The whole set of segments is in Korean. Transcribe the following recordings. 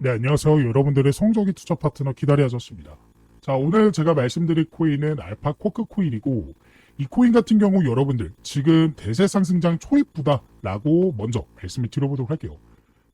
네, 안녕하세요. 여러분들의 성적이 투자 파트너 기다려졌습니다. 자, 오늘 제가 말씀드릴 코인은 알파 코크 코인이고, 이 코인 같은 경우 여러분들 지금 대세 상승장 초입부다 라고 먼저 말씀을 드려보도록 할게요.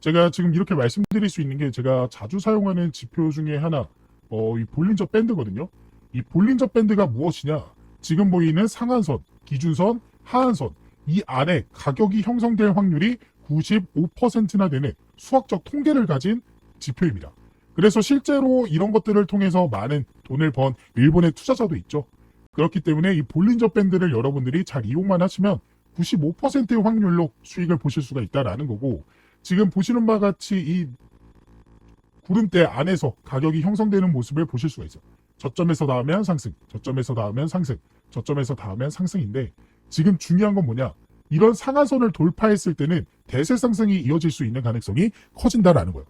제가 지금 이렇게 말씀드릴 수 있는 게 제가 자주 사용하는 지표 중에 하나, 어, 이 볼린저 밴드거든요. 이 볼린저 밴드가 무엇이냐? 지금 보이는 상한선, 기준선, 하한선, 이 안에 가격이 형성될 확률이 95%나 되는 수학적 통계를 가진 지표입니다. 그래서 실제로 이런 것들을 통해서 많은 돈을 번 일본의 투자자도 있죠. 그렇기 때문에 이 볼린저 밴드를 여러분들이 잘 이용만 하시면 95%의 확률로 수익을 보실 수가 있다라는 거고 지금 보시는 바와 같이 이 구름대 안에서 가격이 형성되는 모습을 보실 수가 있어요. 저점에서 닿으면 상승, 저점에서 닿으면 상승, 저점에서 닿으면 상승인데 지금 중요한 건 뭐냐? 이런 상한선을 돌파했을 때는 대세 상승이 이어질 수 있는 가능성이 커진다라는 거예요.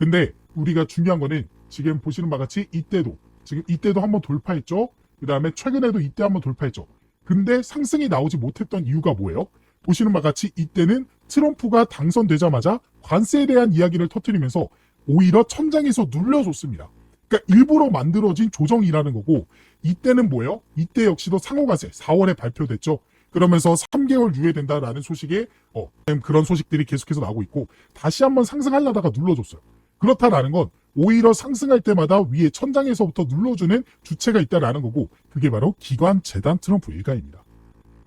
근데 우리가 중요한 거는 지금 보시는 바와 같이 이때도 지금 이때도 한번 돌파했죠. 그 다음에 최근에도 이때 한번 돌파했죠. 근데 상승이 나오지 못했던 이유가 뭐예요? 보시는 바와 같이 이때는 트럼프가 당선되자마자 관세에 대한 이야기를 터뜨리면서 오히려 천장에서 눌려줬습니다. 그러니까 일부러 만들어진 조정이라는 거고 이때는 뭐예요? 이때 역시도 상호관세 4월에 발표됐죠. 그러면서 3개월 유예된다라는 소식에 어, 그런 소식들이 계속해서 나오고 있고 다시 한번 상승하려다가 눌러줬어요. 그렇다라는 건 오히려 상승할 때마다 위에 천장에서부터 눌러주는 주체가 있다라는 거고 그게 바로 기관 재단 트럼프 일가입니다.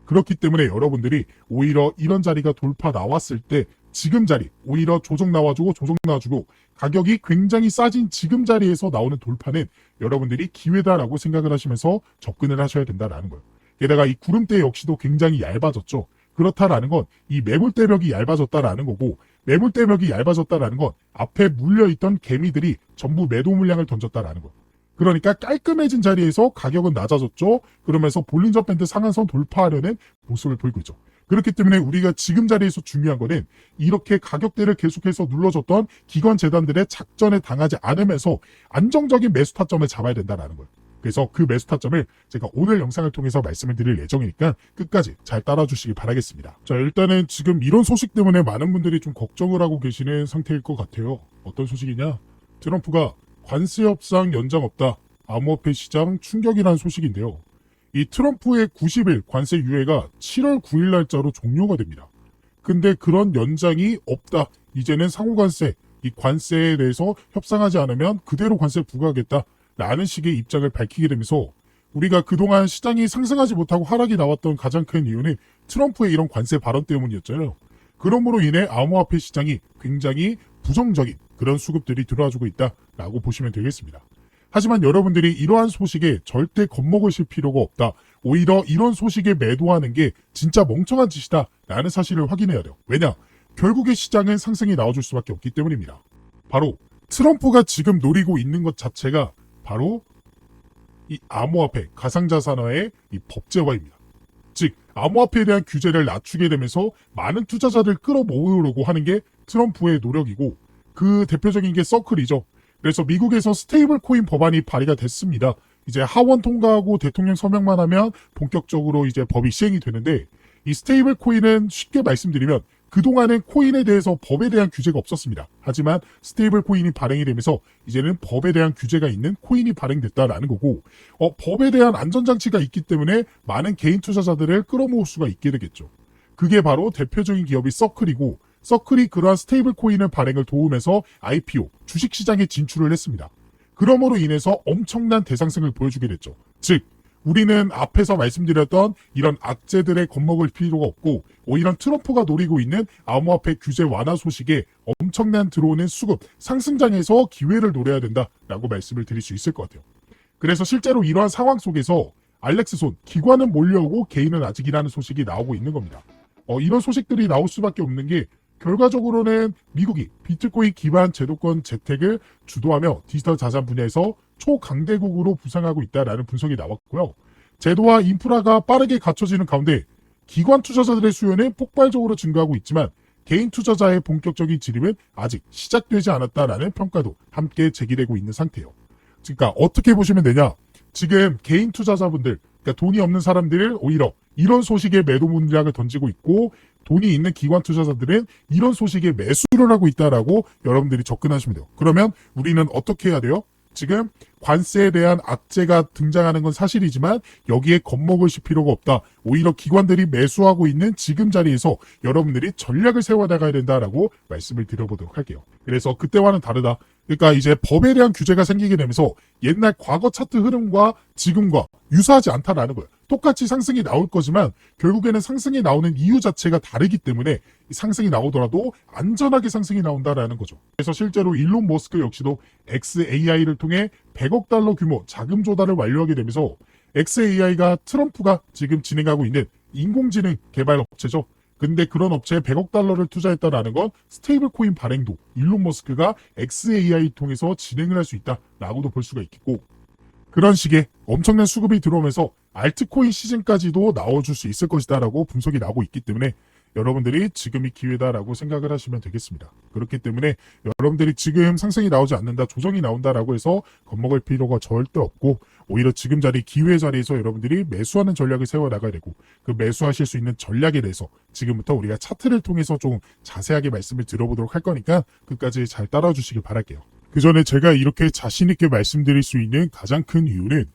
그렇기 때문에 여러분들이 오히려 이런 자리가 돌파 나왔을 때 지금 자리 오히려 조정 나와주고 조정 나와주고 가격이 굉장히 싸진 지금 자리에서 나오는 돌파는 여러분들이 기회다라고 생각을 하시면서 접근을 하셔야 된다라는 거예요. 게다가 이 구름대 역시도 굉장히 얇아졌죠. 그렇다라는 건 이 매물 대벽이 얇아졌다라는 거고 매물대벽이 얇아졌다라는 건 앞에 물려있던 개미들이 전부 매도 물량을 던졌다라는 거예요. 그러니까 깔끔해진 자리에서 가격은 낮아졌죠. 그러면서 볼린저 밴드 상한선 돌파하려는 모습을 보이고 있죠. 그렇기 때문에 우리가 지금 자리에서 중요한 거는 이렇게 가격대를 계속해서 눌러줬던 기관 재단들의 작전에 당하지 않으면서 안정적인 매수 타점을 잡아야 된다는 거예요. 그래서 그 매수 타점을 제가 오늘 영상을 통해서 말씀을 드릴 예정이니까 끝까지 잘 따라주시기 바라겠습니다. 자, 일단은 지금 이런 소식 때문에 많은 분들이 좀 걱정을 하고 계시는 상태일 것 같아요. 어떤 소식이냐? 트럼프가 관세 협상 연장 없다. 암호화폐 시장 충격이라는 소식인데요. 이 트럼프의 90일 관세 유예가 7월 9일 날짜로 종료가 됩니다. 근데 그런 연장이 없다. 이제는 상호 관세, 이 관세에 대해서 협상하지 않으면 그대로 관세 부과하겠다. 라는 식의 입장을 밝히게 되면서 우리가 그동안 시장이 상승하지 못하고 하락이 나왔던 가장 큰 이유는 트럼프의 이런 관세 발언 때문이었잖아요. 그러므로 인해 암호화폐 시장이 굉장히 부정적인 그런 수급들이 들어와주고 있다라고 보시면 되겠습니다. 하지만 여러분들이 이러한 소식에 절대 겁먹으실 필요가 없다. 오히려 이런 소식에 매도하는 게 진짜 멍청한 짓이다. 라는 사실을 확인해야 돼요. 왜냐? 결국에 시장은 상승이 나와줄 수밖에 없기 때문입니다. 바로 트럼프가 지금 노리고 있는 것 자체가 바로 이 암호화폐, 가상자산화의 이 법제화입니다. 즉, 암호화폐에 대한 규제를 낮추게 되면서 많은 투자자들 끌어모으려고 하는 게 트럼프의 노력이고 그 대표적인 게 서클이죠. 그래서 미국에서 스테이블 코인 법안이 발의가 됐습니다. 이제 하원 통과하고 대통령 서명만 하면 본격적으로 이제 법이 시행이 되는데 이 스테이블 코인은 쉽게 말씀드리면 그동안은 코인에 대해서 법에 대한 규제가 없었습니다. 하지만 스테이블 코인이 발행이 되면서 이제는 법에 대한 규제가 있는 코인이 발행됐다라는 거고, 어, 법에 대한 안전장치가 있기 때문에 많은 개인 투자자들을 끌어모을 수가 있게 되겠죠. 그게 바로 대표적인 기업이 서클이고, 서클이 그러한 스테이블 코인을 발행을 도우면서 IPO, 주식시장에 진출을 했습니다. 그러므로 인해서 엄청난 대상승을 보여주게 됐죠. 즉, 우리는 앞에서 말씀드렸던 이런 악재들에 겁먹을 필요가 없고 오히려 트럼프가 노리고 있는 암호화폐 규제 완화 소식에 엄청난 들어오는 수급 상승장에서 기회를 노려야 된다라고 말씀을 드릴 수 있을 것 같아요. 그래서 실제로 이러한 상황 속에서 알렉스 손 기관은 몰려오고 개인은 아직이라는 소식이 나오고 있는 겁니다. 어, 이런 소식들이 나올 수밖에 없는 게 결과적으로는 미국이 비트코인 기반 제도권 재택을 주도하며 디지털 자산 분야에서 초강대국으로 부상하고 있다라는 분석이 나왔고요. 제도와 인프라가 빠르게 갖춰지는 가운데 기관 투자자들의 수요는 폭발적으로 증가하고 있지만 개인 투자자의 본격적인 진입은 아직 시작되지 않았다라는 평가도 함께 제기되고 있는 상태예요. 그러니까 어떻게 보시면 되냐? 지금 개인 투자자분들, 그러니까 돈이 없는 사람들을 오히려 이런 소식에 매도 물량을 던지고 있고 돈이 있는 기관 투자자들은 이런 소식에 매수를 하고 있다라고 여러분들이 접근하시면 돼요. 그러면 우리는 어떻게 해야 돼요? 지금 관세에 대한 악재가 등장하는 건 사실이지만 여기에 겁먹을 필요가 없다. 오히려 기관들이 매수하고 있는 지금 자리에서 여러분들이 전략을 세워 나가야 된다라고 말씀을 드려보도록 할게요. 그래서 그때와는 다르다. 그러니까 이제 법에 대한 규제가 생기게 되면서 옛날 과거 차트 흐름과 지금과 유사하지 않다라는 거예요. 똑같이 상승이 나올 거지만 결국에는 상승이 나오는 이유 자체가 다르기 때문에 이 상승이 나오더라도 안전하게 상승이 나온다라는 거죠. 그래서 실제로 일론 머스크 역시도 XAI를 통해 100억 달러 규모 자금 조달을 완료하게 되면서 XAI가 트럼프가 지금 진행하고 있는 인공지능 개발 업체죠. 근데 그런 업체에 100억 달러를 투자했다라는 건 스테이블 코인 발행도 일론 머스크가 XAI 통해서 진행을 할 수 있다라고도 볼 수가 있겠고 그런 식의 엄청난 수급이 들어오면서 알트코인 시즌까지도 나와줄 수 있을 것이다라고 분석이 나오고 있기 때문에 여러분들이 지금이 기회다라고 생각을 하시면 되겠습니다. 그렇기 때문에 여러분들이 지금 상승이 나오지 않는다, 조정이 나온다라고 해서 겁먹을 필요가 절대 없고 오히려 지금 자리 기회 자리에서 여러분들이 매수하는 전략을 세워 나가야 되고 그 매수하실 수 있는 전략에 대해서 지금부터 우리가 차트를 통해서 좀 자세하게 말씀을 들어보도록 할 거니까 끝까지 잘 따라와 주시길 바랄게요. 그 전에 제가 이렇게 자신 있게 말씀드릴 수 있는 가장 큰 이유는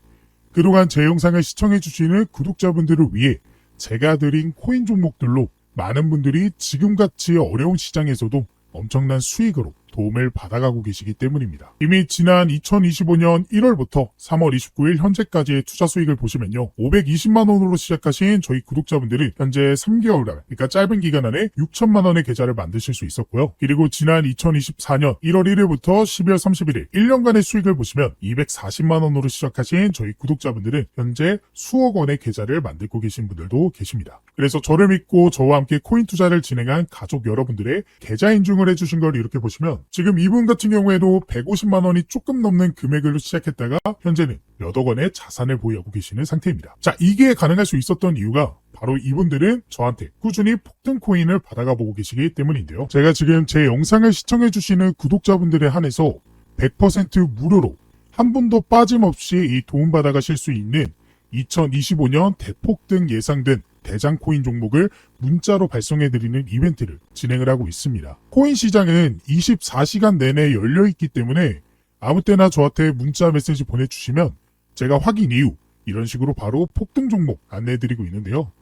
그동안 제 영상을 시청해 주시는 구독자분들을 위해 제가 드린 코인 종목들로 많은 분들이 지금같이 어려운 시장에서도 엄청난 수익으로 도움을 받아가고 계시기 때문입니다. 이미 지난 2025년 1월부터 3월 29일 현재까지의 투자 수익을 보시면요. 520만 원으로 시작하신 저희 구독자분들은 현재 3개월간, 그러니까 짧은 기간 안에 6천만 원의 계좌를 만드실 수 있었고요. 그리고 지난 2024년 1월 1일부터 12월 31일 1년간의 수익을 보시면 240만 원으로 시작하신 저희 구독자분들은 현재 수억 원의 계좌를 만들고 계신 분들도 계십니다. 그래서 저를 믿고 저와 함께 코인 투자를 진행한 가족 여러분들의 계좌 인증을 해주신 걸 이렇게 보시면 지금 이분 같은 경우에도 150만 원이 조금 넘는 금액으로 시작했다가 현재는 몇억 원의 자산을 보유하고 계시는 상태입니다. 자, 이게 가능할 수 있었던 이유가 바로 이분들은 저한테 꾸준히 폭등 코인을 받아가 보고 계시기 때문인데요. 제가 지금 제 영상을 시청해주시는 구독자분들에 한해서 100% 무료로 한 분도 빠짐없이 이 도움받아가실 수 있는 2025년 대폭등 예상된 대장 코인 종목을 문자로 발송해드리는 이벤트를 진행을 하고 있습니다. 코인 시장은 24시간 내내 열려있기 때문에 아무 때나 저한테 문자 메시지 보내주시면 제가 확인 이후 이런 식으로 바로 폭등 종목 안내해드리고 있는데요.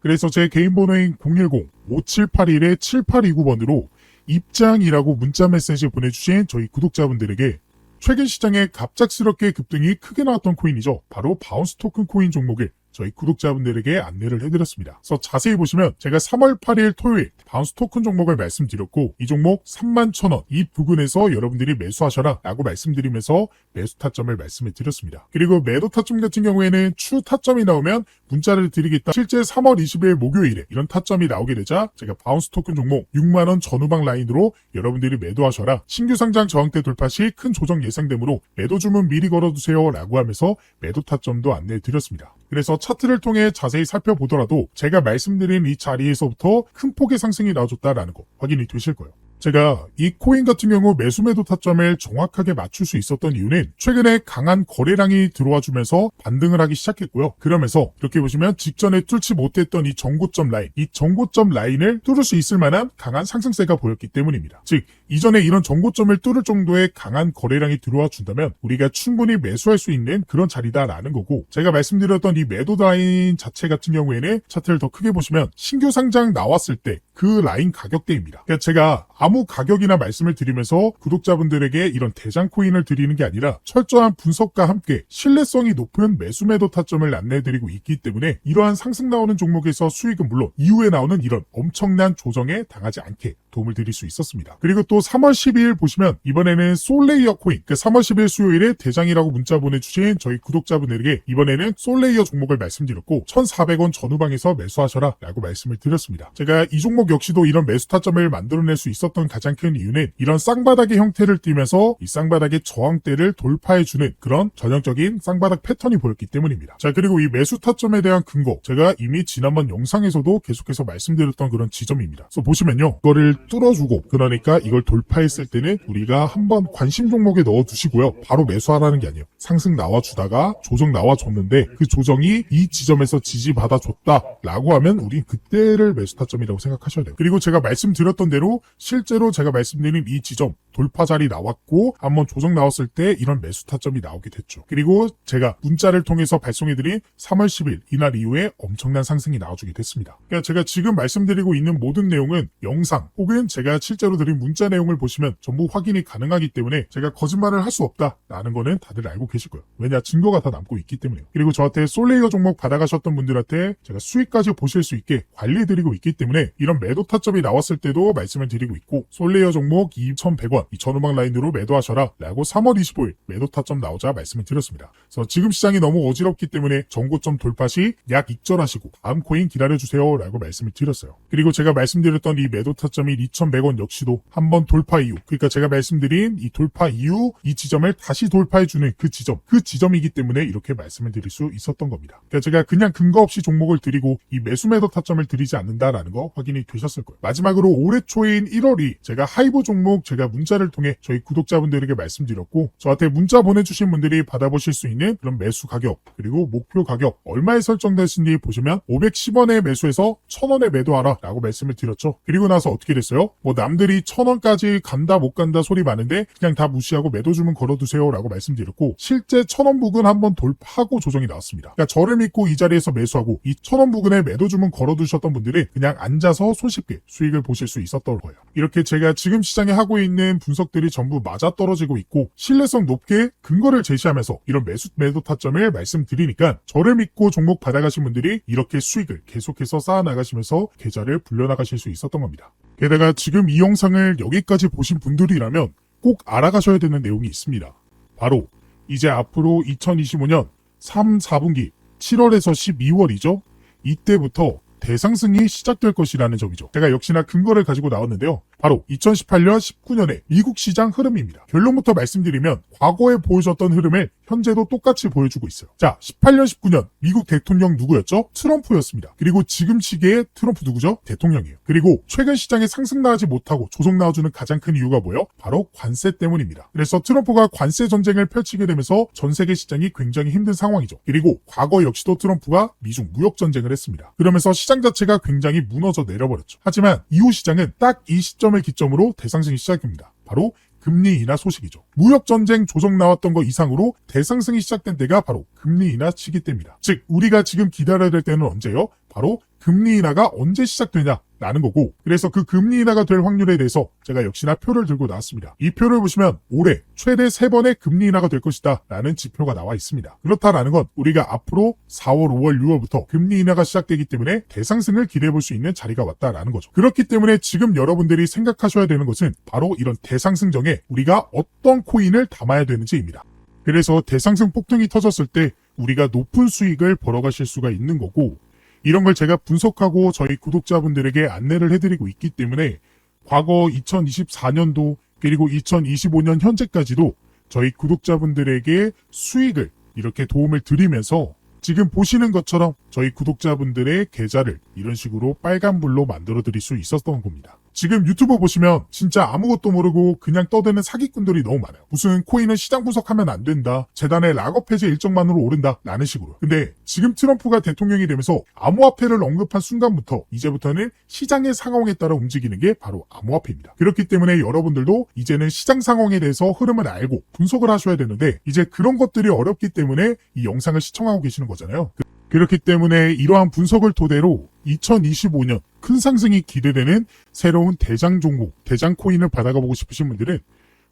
그래서 제 개인 번호인 010-5781-7829번으로 입장이라고 문자 메시지 보내주신 저희 구독자분들에게 최근 시장에 갑작스럽게 급등이 크게 나왔던 코인이죠. 바로 바운스 토큰 코인 종목을 저희 구독자분들에게 안내를 해드렸습니다. 그래서 자세히 보시면 제가 3월 8일 토요일 바운스 토큰 종목을 말씀드렸고 이 종목 3만 1천원 이 부근에서 여러분들이 매수하셔라 라고 말씀드리면서 매수 타점을 말씀을 드렸습니다. 그리고 매도 타점 같은 경우에는 추 타점이 나오면 문자를 드리겠다. 실제 3월 20일 목요일에 이런 타점이 나오게 되자 제가 바운스 토큰 종목 6만원 전후방 라인으로 여러분들이 매도하셔라. 신규 상장 저항대 돌파 시 큰 조정 예상되므로 매도 주문 미리 걸어두세요 라고 하면서 매도 타점도 안내해 드렸습니다. 그래서 차트를 통해 자세히 살펴보더라도 제가 말씀드린 이 자리에서부터 큰 폭의 상승이 나와줬다라는 거 확인이 되실 거예요. 제가 이 코인 같은 경우 매수 매도 타점을 정확하게 맞출 수 있었던 이유는 최근에 강한 거래량이 들어와 주면서 반등을 하기 시작했고요. 그러면서 이렇게 보시면 직전에 뚫지 못했던 이 정고점 라인, 이 정고점 라인을 뚫을 수 있을 만한 강한 상승세가 보였기 때문입니다. 즉 이전에 이런 정고점을 뚫을 정도의 강한 거래량이 들어와 준다면 우리가 충분히 매수할 수 있는 그런 자리다라는 거고 제가 말씀드렸던 이 매도 라인 자체 같은 경우에는 차트를 더 크게 보시면 신규 상장 나왔을 때 그 라인 가격대입니다. 그러니까 제가 아무 가격이나 말씀을 드리면서 구독자분들에게 이런 대장 코인을 드리는 게 아니라 철저한 분석과 함께 신뢰성이 높은 매수 매도 타점을 안내해드리고 있기 때문에 이러한 상승 나오는 종목에서 수익은 물론 이후에 나오는 이런 엄청난 조정에 당하지 않게 도움을 드릴 수 있었습니다. 그리고 또 3월 12일 보시면 이번에는 솔레이어 코인 그 3월 10일 수요일에 대장이라고 문자 보내주신 저희 구독자분들에게 이번에는 솔레이어 종목을 말씀드렸고 1,400원 전후방에서 매수하셔라 라고 말씀을 드렸습니다. 제가 이 종목 종목 역시도 이런 매수 타점을 만들어낼 수 있었던 가장 큰 이유는 이런 쌍바닥의 형태를 띠면서 이 쌍바닥의 저항대를 돌파해주는 그런 전형적인 쌍바닥 패턴이 보였기 때문입니다. 자 그리고 이 매수 타점에 대한 근거 제가 이미 지난번 영상에서도 계속해서 말씀드렸던 그런 지점입니다. 그래서 보시면요. 이거를 뚫어주고 그러니까 이걸 돌파했을 때는 우리가 한번 관심 종목에 넣어두시고요. 바로 매수하라는 게 아니에요. 상승 나와주다가 조정 나와줬는데 그 조정이 이 지점에서 지지받아줬다 라고 하면 우리 그때를 매수 타점이라고 생각하 셔야 돼요. 그리고 제가 말씀드렸던 대로 실제로 제가 말씀드린 이 지점 돌파 자리 나왔고 한번 조정 나왔을 때 이런 매수 타점이 나오게 됐죠. 그리고 제가 문자를 통해서 발송해드린 3월 10일 이날 이후에 엄청난 상승이 나와주게 됐습니다. 그러니까 제가 지금 말씀드리고 있는 모든 내용은 영상 혹은 제가 실제로 드린 문자 내용을 보시면 전부 확인이 가능하기 때문에 제가 거짓말을 할 수 없다라는 거는 다들 알고 계실 거예요. 왜냐 증거가 다 남고 있기 때문에요. 그리고 저한테 솔레이어 종목 받아가셨던 분들한테 제가 수익까지 보실 수 있게 관리해드리고 있기 때문에 이런 매도 타점이 나왔을 때도 말씀을 드리고 있고 솔레이어 종목 2,100원 이 전후방 라인으로 매도하셔라 라고 3월 25일 매도 타점 나오자 말씀을 드렸습니다. 그래서 지금 시장이 너무 어지럽기 때문에 정고점 돌파 시 약 익절하시고 다음 코인 기다려주세요 라고 말씀을 드렸어요. 그리고 제가 말씀드렸던 이 매도 타점이 2,100원 역시도 한번 돌파 이후 그러니까 제가 말씀드린 이 돌파 이후 이 지점을 다시 돌파해주는 그 지점 그 지점이기 때문에 이렇게 말씀을 드릴 수 있었던 겁니다. 그러니까 제가 그냥 근거 없이 종목을 드리고 이 매수 매도 타점을 드리지 않는다라는 거 확인이 되셨을 거예요. 마지막으로 올해 초인 1월이 제가 하이브 종목 제가 문자를 통해 저희 구독자분들에게 말씀드렸고 저한테 문자 보내주신 분들이 받아보실 수 있는 그런 매수 가격 그리고 목표 가격 얼마에 설정됐는지 보시면 510원에 매수해서 1000원에 매도하라 라고 말씀을 드렸죠. 그리고 나서 어떻게 됐어요? 뭐 남들이 1000원까지 간다 못 간다 소리 많은데 그냥 다 무시하고 매도 주문 걸어두세요 라고 말씀드렸고 실제 1000원 부근 한번 돌파하고 조정이 나왔습니다. 그러니까 저를 믿고 이 자리에서 매수하고 이 1000원 부근에 매도 주문 걸어두셨던 분들이 그냥 앉아서 손쉽게 수익을 보실 수 있었던 거예요. 이렇게 제가 지금 시장에 하고 있는 분석들이 전부 맞아 떨어지고 있고 신뢰성 높게 근거를 제시하면서 이런 매수 매도 타점을 말씀드리니까 저를 믿고 종목 받아가신 분들이 이렇게 수익을 계속해서 쌓아 나가시면서 계좌를 불려나가실 수 있었던 겁니다. 게다가 지금 이 영상을 여기까지 보신 분들이라면 꼭 알아가셔야 되는 내용이 있습니다. 바로 이제 앞으로 2025년 3, 4분기 7월에서 12월이죠. 이때부터 대상승이 시작될 것이라는 점이죠. 제가 역시나 근거를 가지고 나왔는데요. 바로 2018년 19년의 미국 시장 흐름입니다. 결론부터 말씀드리면 과거에 보여줬던 흐름을 현재도 똑같이 보여주고 있어요. 자, 18년 19년 미국 대통령 누구였죠? 트럼프였습니다. 그리고 지금 시기에 트럼프 누구죠? 대통령이에요. 그리고 최근 시장에 상승 나지 못하고 조정 나와주는 가장 큰 이유가 뭐예요? 바로 관세 때문입니다. 그래서 트럼프가 관세 전쟁을 펼치게 되면서 전 세계 시장이 굉장히 힘든 상황이죠. 그리고 과거 역시도 트럼프가 미중 무역 전쟁을 했습니다. 그러면서 시장 자체가 굉장히 무너져 내려버렸죠. 하지만 이후 시장은 딱 이 시점 을 기점으로 대상승이 시작됩니다. 바로 금리 인하 소식이죠. 무역 전쟁 조정 나왔던 거 이상으로 대상승이 시작된 때가 바로 금리 인하 시기 때입니다. 즉 우리가 지금 기다려야 될 때는 언제요? 바로 금리 인하가 언제 시작되냐 라는 거고 그래서 그 금리 인하가 될 확률에 대해서 제가 역시나 표를 들고 나왔습니다. 이 표를 보시면 올해 최대 3번의 금리 인하가 될 것이다 라는 지표가 나와 있습니다. 그렇다라는 건 우리가 앞으로 4월, 5월, 6월부터 금리 인하가 시작되기 때문에 대상승을 기대해 볼 수 있는 자리가 왔다라는 거죠. 그렇기 때문에 지금 여러분들이 생각하셔야 되는 것은 바로 이런 대상승정에 우리가 어떤 코인을 담아야 되는지입니다. 그래서 대상승 폭등이 터졌을 때 우리가 높은 수익을 벌어가실 수가 있는 거고 이런 걸 제가 분석하고 저희 구독자분들에게 안내를 해드리고 있기 때문에 과거 2024년도 그리고 2025년 현재까지도 저희 구독자분들에게 수익을 이렇게 도움을 드리면서 지금 보시는 것처럼 저희 구독자분들의 계좌를 이런 식으로 빨간불로 만들어 드릴 수 있었던 겁니다. 지금 유튜브 보시면 진짜 아무것도 모르고 그냥 떠드는 사기꾼들이 너무 많아요. 무슨 코인은 시장 분석하면 안 된다. 재단의 락업 해제 일정만으로 오른다. 라는 식으로. 근데 지금 트럼프가 대통령이 되면서 암호화폐를 언급한 순간부터 이제부터는 시장의 상황에 따라 움직이는 게 바로 암호화폐입니다. 그렇기 때문에 여러분들도 이제는 시장 상황에 대해서 흐름을 알고 분석을 하셔야 되는데 이제 그런 것들이 어렵기 때문에 이 영상을 시청하고 계시는 거잖아요. 그렇기 때문에 이러한 분석을 토대로 2025년 큰 상승이 기대되는 새로운 대장 종목, 대장 코인을 받아가 보고 싶으신 분들은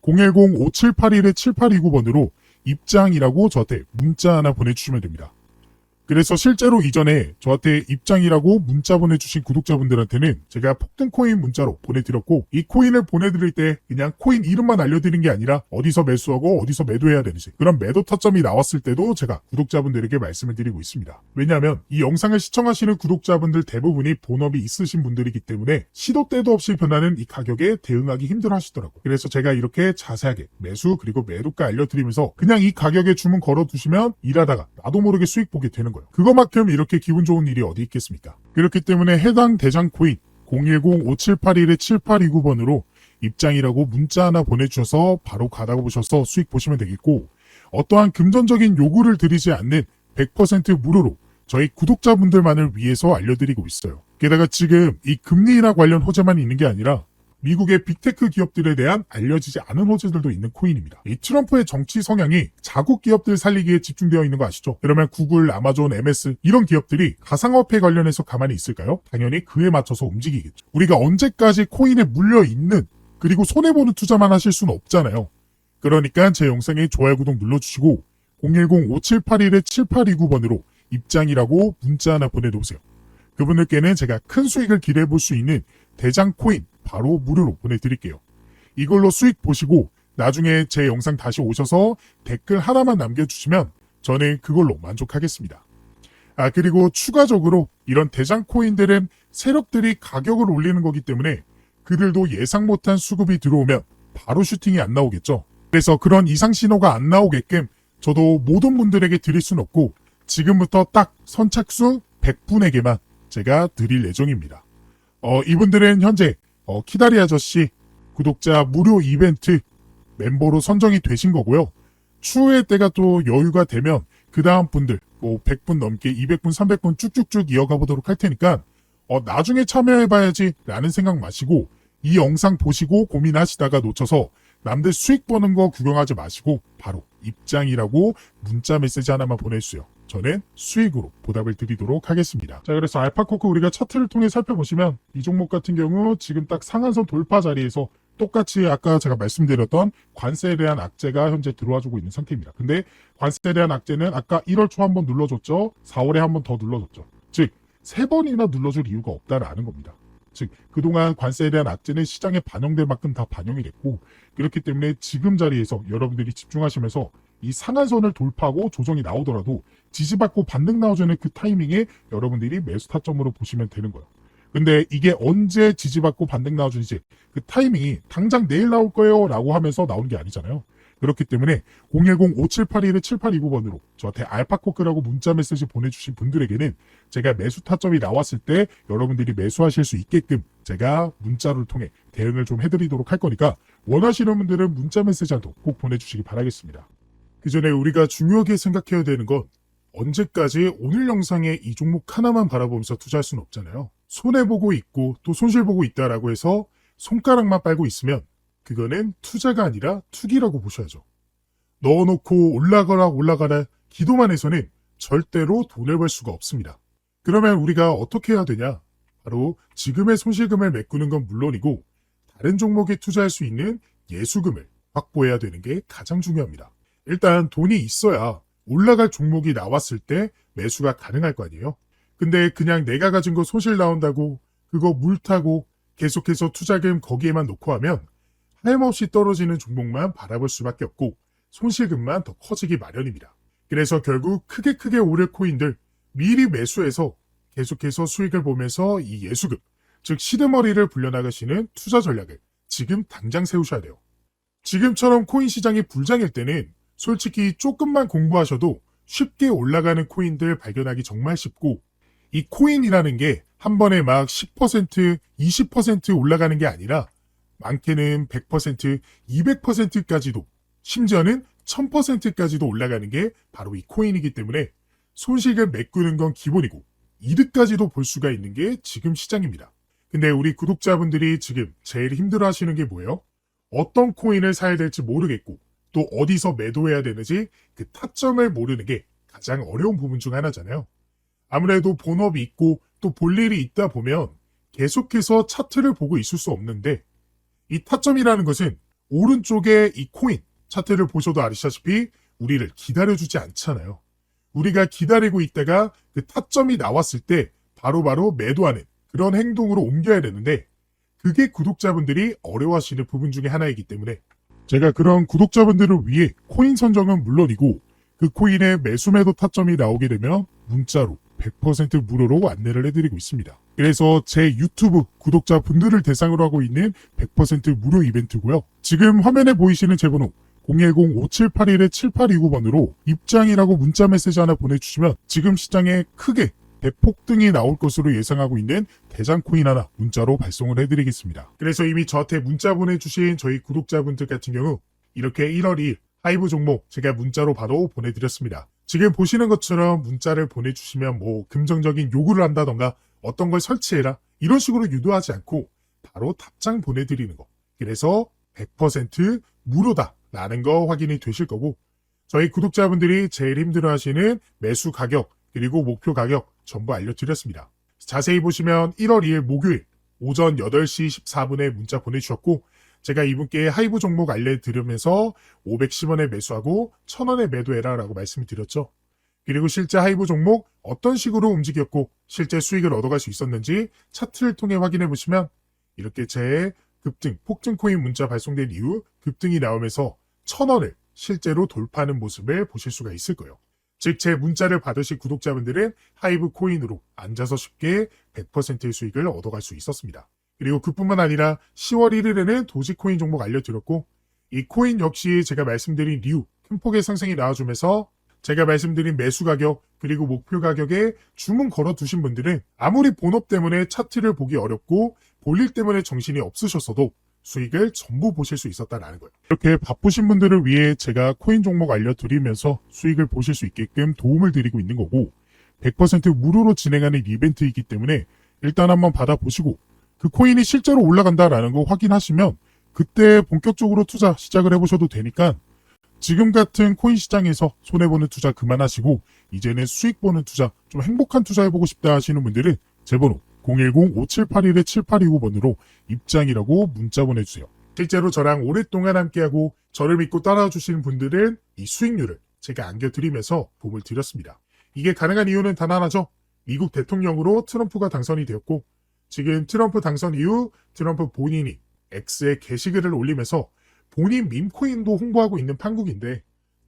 010-5781-7829번으로 입장이라고 저한테 문자 하나 보내주시면 됩니다. 그래서 실제로 이전에 저한테 입장이라고 문자 보내주신 구독자분들한테는 제가 폭등 코인 문자로 보내드렸고 이 코인을 보내드릴 때 그냥 코인 이름만 알려드린 게 아니라 어디서 매수하고 어디서 매도해야 되는지 그런 매도 타점이 나왔을 때도 제가 구독자분들에게 말씀을 드리고 있습니다. 왜냐하면 이 영상을 시청하시는 구독자분들 대부분이 본업이 있으신 분들이기 때문에 시도 때도 없이 변하는 이 가격에 대응하기 힘들어 하시더라고요. 그래서 제가 이렇게 자세하게 매수 그리고 매도가 알려드리면서 그냥 이 가격에 주문 걸어두시면 일하다가 나도 모르게 수익 보게 되는 거예요. 그거만큼 이렇게 기분 좋은 일이 어디 있겠습니까? 그렇기 때문에 해당 대장 코인 010-5781-7829번으로 입장이라고 문자 하나 보내주셔서 바로 가다 보셔서 수익 보시면 되겠고 어떠한 금전적인 요구를 드리지 않는 100% 무료로 저희 구독자분들만을 위해서 알려드리고 있어요. 게다가 지금 이 금리 인하 관련 호재만 있는 게 아니라 미국의 빅테크 기업들에 대한 알려지지 않은 호재들도 있는 코인입니다. 이 트럼프의 정치 성향이 자국 기업들 살리기에 집중되어 있는 거 아시죠? 그러면 구글, 아마존, MS 이런 기업들이 가상화폐 관련해서 가만히 있을까요? 당연히 그에 맞춰서 움직이겠죠. 우리가 언제까지 코인에 물려 있는 그리고 손해보는 투자만 하실 수는 없잖아요. 그러니까 제 영상에 좋아요, 구독 눌러주시고 010-5781-7829번으로 입장이라고 문자 하나 보내놓으세요. 그분들께는 제가 큰 수익을 기대해 볼 수 있는 대장 코인 바로 무료로 보내드릴게요. 이걸로 수익 보시고 나중에 제 영상 다시 오셔서 댓글 하나만 남겨주시면 저는 그걸로 만족하겠습니다. 아, 그리고 추가적으로 이런 대장 코인들은 세력들이 가격을 올리는 거기 때문에 그들도 예상 못한 수급이 들어오면 바로 슈팅이 안 나오겠죠. 그래서 그런 이상 신호가 안 나오게끔 저도 모든 분들에게 드릴 순 없고 지금부터 딱 선착순 100분에게만 제가 드릴 예정입니다. 어, 이분들은 현재 어, 키다리 아저씨 구독자 무료 이벤트 멤버로 선정이 되신 거고요. 추후에 때가 또 여유가 되면 그 다음 분들 뭐 100분 넘게 200분 300분 쭉쭉쭉 이어가 보도록 할 테니까 어, 나중에 참여해봐야지 라는 생각 마시고 이 영상 보시고 고민하시다가 놓쳐서 남들 수익 버는 거 구경하지 마시고 바로 입장이라고 문자 메시지 하나만 보내주세요. 저는 수익으로 보답을 드리도록 하겠습니다. 자, 그래서 알파코크 우리가 차트를 통해 살펴보시면 이 종목 같은 경우 지금 딱 상한선 돌파 자리에서 똑같이 아까 제가 말씀드렸던 관세에 대한 악재가 현재 들어와 주고 있는 상태입니다. 근데 관세에 대한 악재는 아까 1월 초 한번 눌러줬죠. 4월에 한번 더 눌러줬죠. 즉, 세 번이나 눌러줄 이유가 없다라는 겁니다. 즉, 그동안 관세에 대한 악재는 시장에 반영될 만큼 다 반영이 됐고, 그렇기 때문에 지금 자리에서 여러분들이 집중하시면서 이 상한선을 돌파하고 조정이 나오더라도 지지받고 반등 나오자는 그 타이밍에 여러분들이 매수 타점으로 보시면 되는 거예요. 근데 이게 언제 지지받고 반등 나와주는지 그 타이밍이 당장 내일 나올 거예요 라고 하면서 나오는 게 아니잖아요. 그렇기 때문에 010-5781-7829번으로 저한테 알파코크라고 문자 메시지 보내주신 분들에게는 제가 매수 타점이 나왔을 때 여러분들이 매수하실 수 있게끔 제가 문자를 통해 대응을 좀 해드리도록 할 거니까 원하시는 분들은 문자 메시지라도 꼭 보내주시기 바라겠습니다. 그 전에 우리가 중요하게 생각해야 되는 건 언제까지 오늘 영상에 이 종목 하나만 바라보면서 투자할 수는 없잖아요. 손해보고 있고 또 손실보고 있다라고 해서 손가락만 빨고 있으면 그거는 투자가 아니라 투기라고 보셔야죠. 넣어놓고 올라가라 올라가라 기도만 해서는 절대로 돈을 벌 수가 없습니다. 그러면 우리가 어떻게 해야 되냐? 바로 지금의 손실금을 메꾸는 건 물론이고 다른 종목에 투자할 수 있는 예수금을 확보해야 되는 게 가장 중요합니다. 일단 돈이 있어야 올라갈 종목이 나왔을 때 매수가 가능할 거 아니에요? 근데 그냥 내가 가진 거 손실 나온다고 그거 물 타고 계속해서 투자금 거기에만 놓고 하면 하염없이 떨어지는 종목만 바라볼 수밖에 없고 손실금만 더 커지기 마련입니다. 그래서 결국 크게 크게 오를 코인들 미리 매수해서 계속해서 수익을 보면서 이 예수금, 즉 시드머리를 불려나가시는 투자 전략을 지금 당장 세우셔야 돼요. 지금처럼 코인 시장이 불장일 때는 솔직히 조금만 공부하셔도 쉽게 올라가는 코인들 발견하기 정말 쉽고 이 코인이라는 게 한 번에 막 10%, 20% 올라가는 게 아니라 많게는 100%, 200%까지도 심지어는 1000%까지도 올라가는 게 바로 이 코인이기 때문에 손실을 메꾸는 건 기본이고 이득까지도 볼 수가 있는 게 지금 시장입니다. 근데 우리 구독자분들이 지금 제일 힘들어 하시는 게 뭐예요? 어떤 코인을 사야 될지 모르겠고 또 어디서 매도해야 되는지 그 타점을 모르는 게 가장 어려운 부분 중 하나잖아요. 아무래도 본업이 있고 또 볼 일이 있다 보면 계속해서 차트를 보고 있을 수 없는데 이 타점이라는 것은 오른쪽에 이 코인 차트를 보셔도 아시다시피 우리를 기다려주지 않잖아요. 우리가 기다리고 있다가 그 타점이 나왔을 때 바로바로 매도하는 그런 행동으로 옮겨야 되는데 그게 구독자분들이 어려워하시는 부분 중에 하나이기 때문에 제가 그런 구독자분들을 위해 코인 선정은 물론이고 그 코인의 매수 매도 타점이 나오게 되면 문자로 100% 무료로 안내를 해드리고 있습니다. 그래서 제 유튜브 구독자 분들을 대상으로 하고 있는 100% 무료 이벤트고요. 지금 화면에 보이시는 제 번호 010-5781-7829번으로 입장이라고 문자 메시지 하나 보내주시면 지금 시장에 크게 대폭등이 나올 것으로 예상하고 있는 대장코인 하나 문자로 발송을 해드리겠습니다. 그래서 이미 저한테 문자 보내주신 저희 구독자분들 같은 경우 이렇게 1월 2일 하이브 종목 제가 문자로 바로 보내드렸습니다. 지금 보시는 것처럼 문자를 보내주시면 뭐 긍정적인 요구를 한다던가 어떤 걸 설치해라 이런 식으로 유도하지 않고 바로 답장 보내드리는 거. 그래서 100% 무료다 라는 거 확인이 되실 거고 저희 구독자분들이 제일 힘들어하시는 매수 가격 그리고 목표 가격 전부 알려드렸습니다. 자세히 보시면 1월 2일 목요일 오전 8시 14분에 문자 보내주셨고 제가 이분께 하이브 종목 알려드리면서 510원에 매수하고 1000원에 매도해라라고 말씀을 드렸죠. 그리고 실제 하이브 종목 어떤 식으로 움직였고 실제 수익을 얻어갈 수 있었는지 차트를 통해 확인해 보시면 이렇게 제 급등, 폭등 코인 문자 발송된 이후 급등이 나오면서 1000원을 실제로 돌파하는 모습을 보실 수가 있을 거예요. 즉, 제 문자를 받으실 구독자분들은 하이브 코인으로 앉아서 쉽게 100%의 수익을 얻어갈 수 있었습니다. 그리고 그뿐만 아니라 10월 1일에는 도지코인 종목 알려드렸고, 이 코인 역시 제가 말씀드린 리우, 큰 폭의 상승이 나와주면서 제가 말씀드린 매수 가격, 그리고 목표 가격에 주문 걸어 두신 분들은 아무리 본업 때문에 차트를 보기 어렵고 볼일 때문에 정신이 없으셨어도 수익을 전부 보실 수 있었다라는 거예요. 이렇게 바쁘신 분들을 위해 제가 코인 종목 알려드리면서 수익을 보실 수 있게끔 도움을 드리고 있는 거고 100% 무료로 진행하는 이벤트이기 때문에 일단 한번 받아보시고 그 코인이 실제로 올라간다라는 거 확인하시면 그때 본격적으로 투자 시작을 해보셔도 되니까 지금 같은 코인 시장에서 손해보는 투자 그만하시고 이제는 수익 보는 투자 좀 행복한 투자 해보고 싶다 하시는 분들은 제 번호 010-5781-7829번으로 입장이라고 문자 보내주세요. 실제로 저랑 오랫동안 함께하고 저를 믿고 따라와 주시는 분들은 이 수익률을 제가 안겨드리면서 도움을 드렸습니다. 이게 가능한 이유는 단 하나죠. 미국 대통령으로 트럼프가 당선이 되었고 지금 트럼프 당선 이후 트럼프 본인이 X에 게시글을 올리면서 본인 밈코인도 홍보하고 있는 판국인데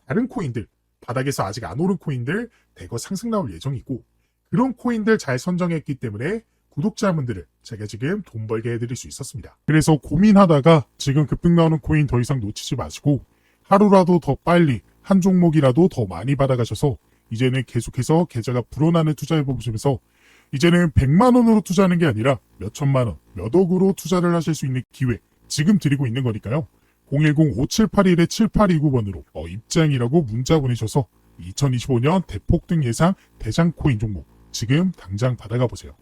다른 코인들 바닥에서 아직 안 오른 코인들 대거 상승 나올 예정이고 그런 코인들 잘 선정했기 때문에 구독자분들을 제가 지금 돈 벌게 해드릴 수 있었습니다. 그래서 고민하다가 지금 급등 나오는 코인 더 이상 놓치지 마시고 하루라도 더 빨리 한 종목이라도 더 많이 받아가셔서 이제는 계속해서 계좌가 불어나는 투자해보시면서 이제는 100만 원으로 투자하는 게 아니라 몇 천만 원, 몇 억으로 투자를 하실 수 있는 기회 지금 드리고 있는 거니까요. 010-5781-7829번으로 어, 입장이라고 문자 보내셔서 2025년 대폭등 예상 대장 코인 종목 지금 당장 받아가 보세요.